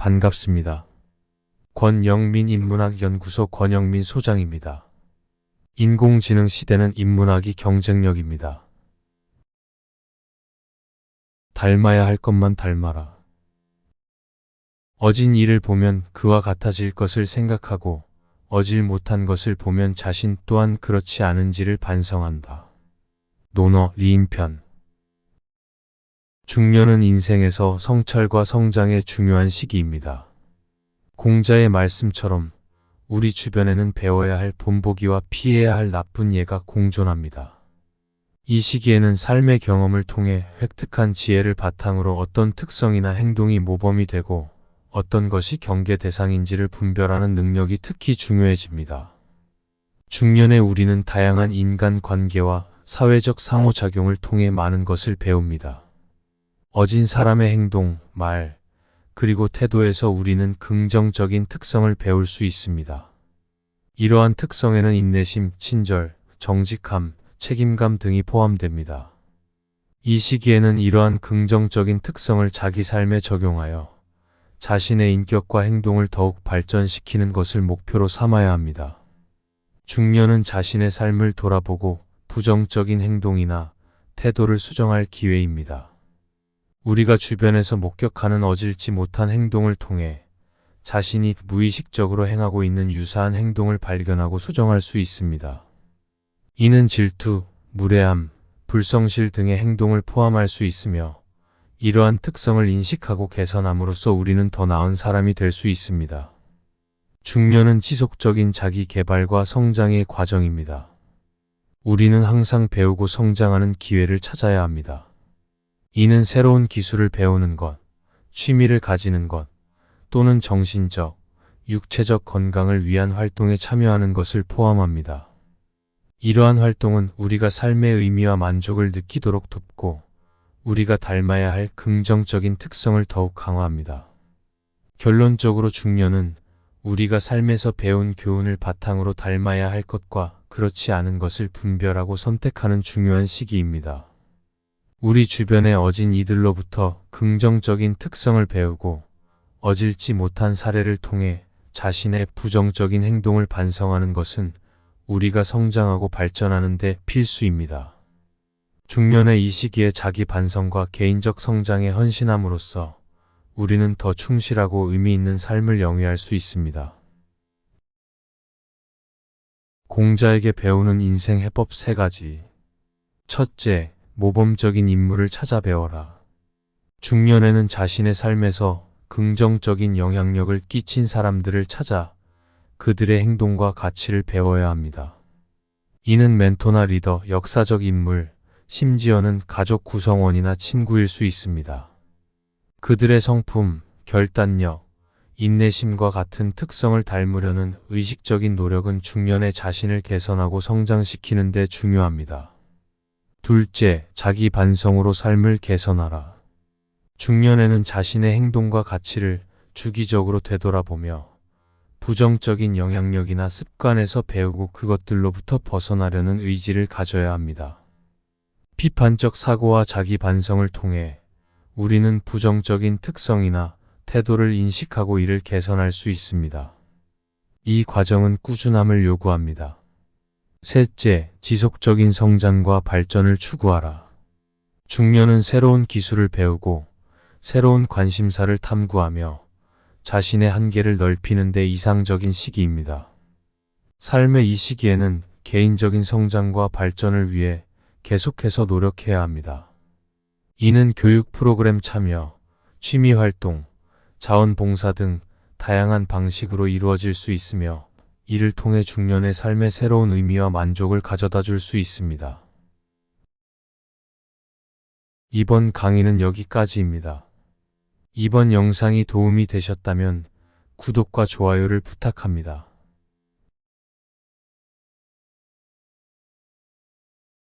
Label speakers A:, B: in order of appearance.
A: 반갑습니다. 권영민 인문학연구소 권영민 소장입니다. 인공지능 시대는 인문학이 경쟁력입니다. 닮아야 할 것만 닮아라. 어진 이를 보면 그와 같아질 것을 생각하고 어질 못한 것을 보면 자신 또한 그렇지 않은지를 반성한다. 논어 리인편 중년은 인생에서 성찰과 성장의 중요한 시기입니다. 공자의 말씀처럼 우리 주변에는 배워야 할 본보기와 피해야 할 나쁜 예가 공존합니다. 이 시기에는 삶의 경험을 통해 획득한 지혜를 바탕으로 어떤 특성이나 행동이 모범이 되고 어떤 것이 경계 대상인지를 분별하는 능력이 특히 중요해집니다. 중년의 우리는 다양한 인간 관계와 사회적 상호작용을 통해 많은 것을 배웁니다. 어진 사람의 행동, 말, 그리고 태도에서 우리는 긍정적인 특성을 배울 수 있습니다. 이러한 특성에는 인내심, 친절, 정직함, 책임감 등이 포함됩니다. 이 시기에는 이러한 긍정적인 특성을 자기 삶에 적용하여 자신의 인격과 행동을 더욱 발전시키는 것을 목표로 삼아야 합니다. 중년은 자신의 삶을 돌아보고 부정적인 행동이나 태도를 수정할 기회입니다. 우리가 주변에서 목격하는 어질지 못한 행동을 통해 자신이 무의식적으로 행하고 있는 유사한 행동을 발견하고 수정할 수 있습니다. 이는 질투, 무례함, 불성실 등의 행동을 포함할 수 있으며 이러한 특성을 인식하고 개선함으로써 우리는 더 나은 사람이 될 수 있습니다. 중년은 지속적인 자기 개발과 성장의 과정입니다. 우리는 항상 배우고 성장하는 기회를 찾아야 합니다. 이는 새로운 기술을 배우는 것, 취미를 가지는 것, 또는 정신적, 육체적 건강을 위한 활동에 참여하는 것을 포함합니다. 이러한 활동은 우리가 삶의 의미와 만족을 느끼도록 돕고 우리가 닮아야 할 긍정적인 특성을 더욱 강화합니다. 결론적으로 중년은 우리가 삶에서 배운 교훈을 바탕으로 닮아야 할 것과 그렇지 않은 것을 분별하고 선택하는 중요한 시기입니다. 우리 주변의 어진 이들로부터 긍정적인 특성을 배우고 어질지 못한 사례를 통해 자신의 부정적인 행동을 반성하는 것은 우리가 성장하고 발전하는 데 필수입니다. 중년의 이 시기에 자기 반성과 개인적 성장에 헌신함으로써 우리는 더 충실하고 의미 있는 삶을 영위할 수 있습니다. 공자에게 배우는 인생 해법 세 가지. 첫째, 모범적인 인물을 찾아 배워라. 중년에는 자신의 삶에서 긍정적인 영향력을 끼친 사람들을 찾아 그들의 행동과 가치를 배워야 합니다. 이는 멘토나 리더, 역사적 인물, 심지어는 가족 구성원이나 친구일 수 있습니다. 그들의 성품, 결단력, 인내심과 같은 특성을 닮으려는 의식적인 노력은 중년의 자신을 개선하고 성장시키는 데 중요합니다. 둘째, 자기 반성으로 삶을 개선하라. 중년에는 자신의 행동과 가치를 주기적으로 되돌아보며 부정적인 영향력이나 습관에서 배우고 그것들로부터 벗어나려는 의지를 가져야 합니다. 비판적 사고와 자기 반성을 통해 우리는 부정적인 특성이나 태도를 인식하고 이를 개선할 수 있습니다. 이 과정은 꾸준함을 요구합니다. 셋째, 지속적인 성장과 발전을 추구하라. 중년은 새로운 기술을 배우고 새로운 관심사를 탐구하며 자신의 한계를 넓히는 데 이상적인 시기입니다. 삶의 이 시기에는 개인적인 성장과 발전을 위해 계속해서 노력해야 합니다. 이는 교육 프로그램 참여, 취미 활동, 자원봉사 등 다양한 방식으로 이루어질 수 있으며 이를 통해 중년의 삶의 새로운 의미와 만족을 가져다 줄 수 있습니다. 이번 강의는 여기까지입니다. 이번 영상이 도움이 되셨다면 구독과 좋아요를 부탁합니다.